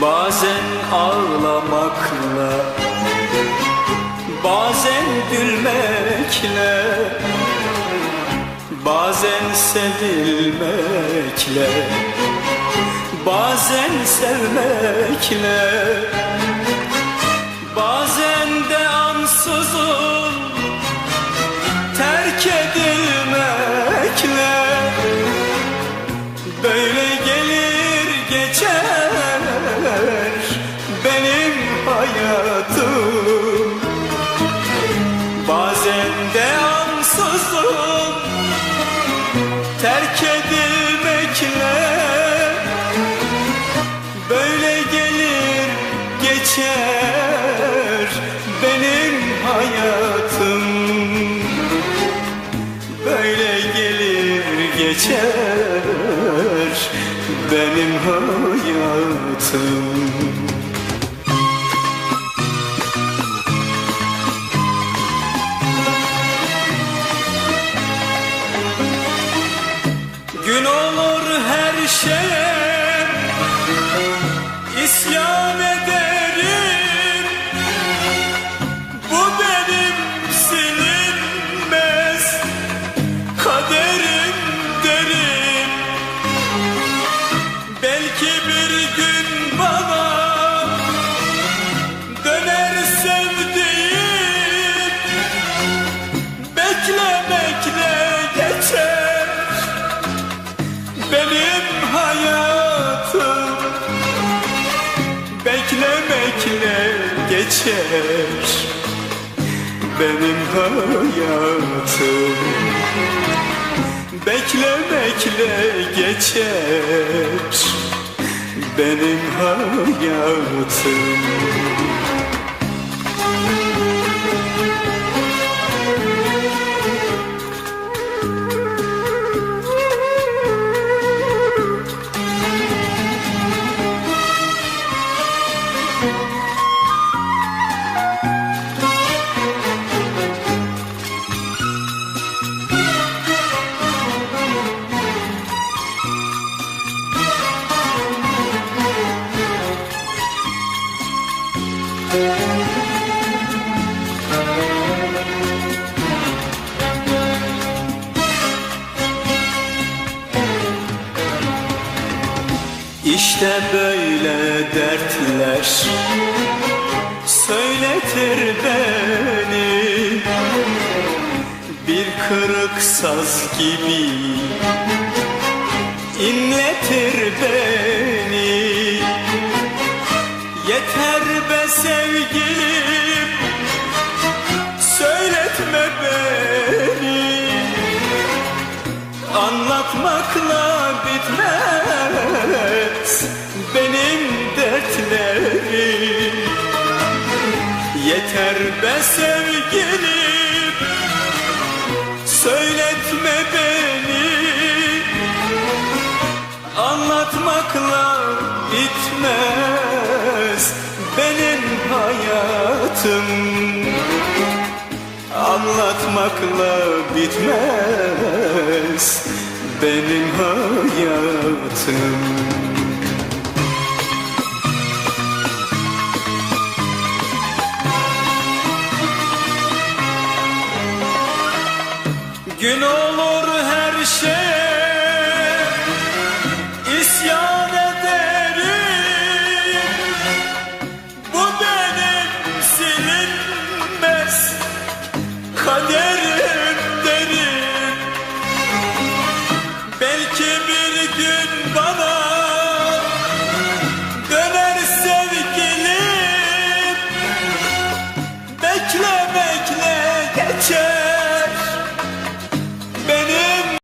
Bazen ağlamakla Bazen gülmekle Bazen sevilmekle Bazen sevmekle hayatım. Bazen de ansızın terk edilmekle Böyle gelir geçer benim hayatım. Böyle gelir geçer benim hayatım Gün olur her şeye isyan geçer Benim hayatım. Beklemekle geçer Benim hayatım İşte böyle dertler söyletir beni. Bir kırık saz gibi inletir beni. Yeter be sevgilim söyletme beni. Anlatmakla dertlerim Yeter be sevgilim. Söyletme beni. Anlatmakla bitmez benim hayatım. Anlatmakla bitmez benim hayatım Gün olur her şey isyan ederim. Bu benim silinmez kaderim